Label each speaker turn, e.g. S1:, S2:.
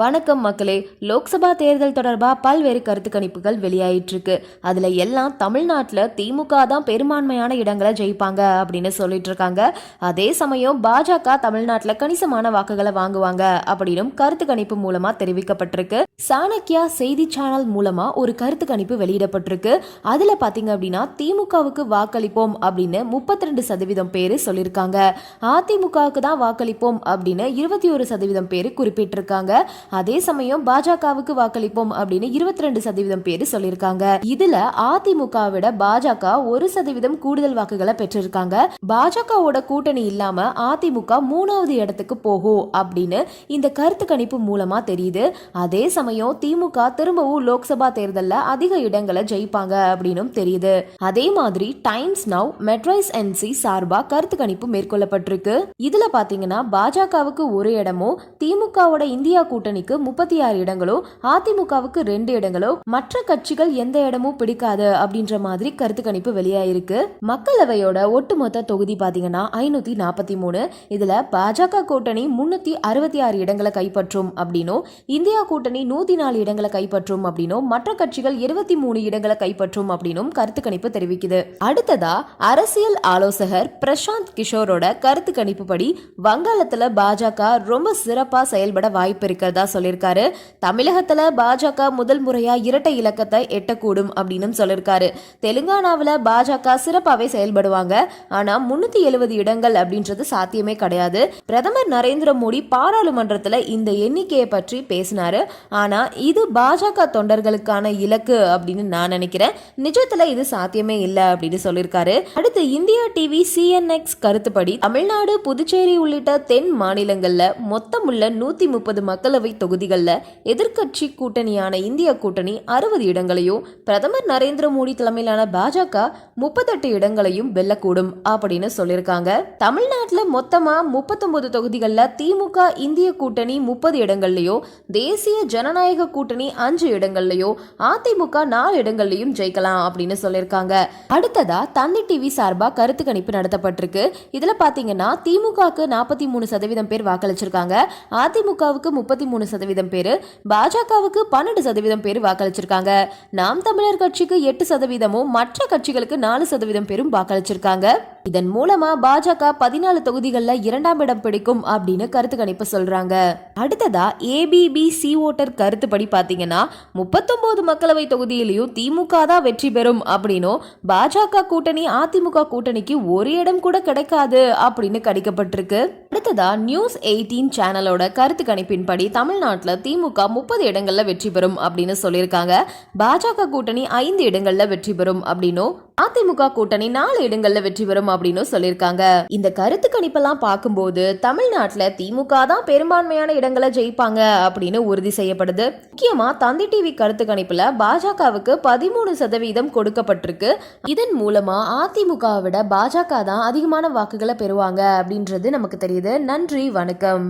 S1: வணக்கம் மக்களே. லோக்சபா தேர்தல் தொடர்பாக பல்வேறு கருத்து கணிப்புகள் வெளியாயிட்டிருக்கு. அதில் எல்லாம் தமிழ்நாட்டில் திமுக தான் பெரும்பான்மையான இடங்களை ஜெயிப்பாங்க அப்படின்னு சொல்லிட்டு இருக்காங்க. அதே சமயம் பாஜக தமிழ்நாட்டில் கணிசமான வாக்குகளை வாங்குவாங்க அப்படின்னும் கருத்து கணிப்பு மூலமாக தெரிவிக்கப்பட்டிருக்கு. சாணக்கியா செய்தி சேனல் மூலமாக ஒரு கருத்து கணிப்பு வெளியிடப்பட்டிருக்கு. அதில் பார்த்தீங்க அப்படின்னா திமுகவுக்கு வாக்களிப்போம் அப்படின்னு முப்பத்தி ரெண்டு சதவீதம் பேர் சொல்லியிருக்காங்க. அதிமுகவுக்கு தான் வாக்களிப்போம் அப்படின்னு இருபத்தி ஒரு சதவீதம் பேர் குறிப்பிட்டிருக்காங்க. அதே சமயம் பாஜகவுக்கு வாக்களிப்போம் அப்படின்னு இருபத்தி ரெண்டு சதவீதம் பேர் சொல்லியிருக்காங்க. இதுல அதிமுக விட பாஜக ஒரு சதவீதம் கூடுதல் வாக்குகளை பெற்றிருக்காங்க. பாஜகவோட கூட்டணி இல்லாம அதிமுக மூணாவது இடத்துக்கு போகும் அப்படின்னு இந்த கருத்து கணிப்பு மூலமா தெரியுது. அதே சமயம் திமுக திரும்பவும் லோக்சபா தேர்தல்ல அதிக இடங்களை ஜெயிப்பாங்க அப்படின்னும் தெரியுது. அதே மாதிரி டைம்ஸ் நவ் மெட்ராய்ஸ் என்சி சார்பா கருத்து கணிப்பு மேற்கொள்ளப்பட்டிருக்கு. இதுல பாத்தீங்கன்னா பாஜகவுக்கு ஒரு இடமும் திமுகவோட இந்தியா கூட்டணி கூட்டணிக்கு முப்பத்தி ஆறு இடங்களோ அதிமுகவுக்கு ரெண்டு இடங்களோ மற்ற கட்சிகள் எந்த இடமும் பிடிக்காது அப்படின்ற மாதிரி கருத்து கணிப்பு வெளியாயிருக்கு. மக்களவையோட ஒட்டுமொத்த தொகுதி பாத்தீங்கன்னா ஐநூத்தி நாற்பத்தி மூணு. இதுல பாஜக கூட்டணி முன்னூத்தி அறுபத்தி ஆறு இடங்களை கைப்பற்றும் அப்படின்னும் இந்தியா கூட்டணி நூத்தி நாலு இடங்களை கைப்பற்றும் அப்படின்னும் மற்ற கட்சிகள் இருபத்தி மூணு இடங்களை கைப்பற்றும் அப்படின்னும் கருத்து கணிப்பு தெரிவிக்குது. அடுத்ததா அரசியல் ஆலோசகர் பிரசாந்த் கிஷோரோட கருத்து கணிப்பு படி வங்காளத்துல பாஜக ரொம்ப சிறப்பா செயல்பட வாய்ப்பு இருக்கிறதா சொல்லியிருக்காரு. தமிழகத்துல பாஜக முதல் முறையா இரட்டை இலக்கத்தை எட்டக்கூடும் அப்படின்னு சொல்லியிருக்காரு. தெலுங்கானாவில் பாஜக சிறப்பாகவே செயல்படுவாங்க. ஆனால் முன்னூற்றி எழுபது இடங்கள் அப்படின்றது சாத்தியமே கிடையாது. பிரதமர் நரேந்திர மோடி பாராளுமன்றத்தில் இந்த எண்ணிக்கையை பற்றி பேசினாரு. ஆனால் இது பாஜக தொண்டர்களுக்கான இலக்கு அப்படின்னு நான் நினைக்கிறேன். நிஜத்தில் இது சாத்தியமே இல்லை அப்படின்னு சொல்லியிருக்காரு. அடுத்து இந்தியா டிவி சிஎன்எக்ஸ் கருத்துப்படி தமிழ்நாடு புதுச்சேரி உள்ளிட்ட தென் மாநிலங்களில் மொத்தமுள்ள நூற்றி முப்பது மக்களவை தொகுதிகளில் எதிர்க்கட்சி கூட்டணியான இந்திய கூட்டணி அறுபது இடங்களையும் பிரதமர் நரேந்திர மோடி தலைமையிலான பாஜக முப்பத்தெட்டு இடங்களையும் வெல்லக்கூடும் அப்படின்னு சொல்லியிருக்காங்க. தமிழ்நாட்டில் மொத்தமா முப்பத்தொன்பது தொகுதிகளில் திமுக இந்திய கூட்டணி முப்பது இடங்கள்லையும் தேசிய ஜனநாயக கூட்டணி அஞ்சு இடங்கள்லையும் அதிமுக நாலு இடங்கள்லையும் ஜெயிக்கலாம் அப்படின்னு சொல்லியிருக்காங்க. அடுத்ததா தந்தி டிவி சார்பா கருத்து கணிப்பு நடத்தப்பட்டிருக்கு. இதுல பாத்தீங்கன்னா திமுகவுக்கு நாற்பத்தி மூணு சதவீதம் பேர் வாக்களிச்சிருக்காங்க. அதிமுகவுக்கு முப்பத்தி மூணு மூணு சதவீதம் பேர் பாஜகவுக்கு பன்னெண்டு சதவீதம் பேர் வாக்களிச்சிருக்காங்க. நாம் தமிழர் கட்சிக்கு எட்டு சதவீதமும் மற்ற கட்சிகளுக்கு நாலு சதவீதம் பேரும் வாக்களிச்சிருக்காங்க. இதன் மூலமா பாஜக பதினாலு தொகுதிகளில் இரண்டாம் இடம் பிடிக்கும் அப்படின்னு கருத்து கணிப்பு சொல்றாங்க. அடுத்ததா ஏபிபி சி ஓட்டர் கருத்துப்படி பாத்தீங்கன்னா முப்பத்தொன்பது மக்களவை தொகுதியிலையும் திமுக தான் வெற்றி பெறும் அப்படின்னும் பாஜக கூட்டணி அதிமுக கூட்டணிக்கு ஒரு இடம் கூட கிடைக்காது அப்படின்னு கணிக்கப்பட்டிருக்கு. அடுத்ததா நியூஸ் எயிட்டீன் சேனலோட கருத்து கணிப்பின்படி தமிழ்நாட்டில் திமுக முப்பது இடங்கள்ல வெற்றி பெறும் அப்படின்னு சொல்லியிருக்காங்க. பாஜக கூட்டணி ஐந்து இடங்கள்ல வெற்றி பெறும் அப்படின்னும் அதிமுக கூட்டணி நாலு இடங்கள்ல வெற்றி பெறும் அப்படின்னு சொல்லியிருக்காங்க. இந்த கருத்து கணிப்பெல்லாம் பார்க்கும்போது தமிழ்நாட்டில் திமுக தான் பெரும்பான்மையான இடங்களை ஜெயிப்பாங்க அப்படின்னு உறுதி செய்யப்படுது. முக்கியமா தந்தி டிவி கருத்து கணிப்புல பாஜகவுக்கு பதிமூணு சதவீதம் கொடுக்கப்பட்டிருக்கு. இதன் மூலமா அதிமுகவை விட பாஜக தான் அதிகமான வாக்குகளை பெறுவாங்க அப்படின்றது நமக்கு தெரியுது. நன்றி வணக்கம்.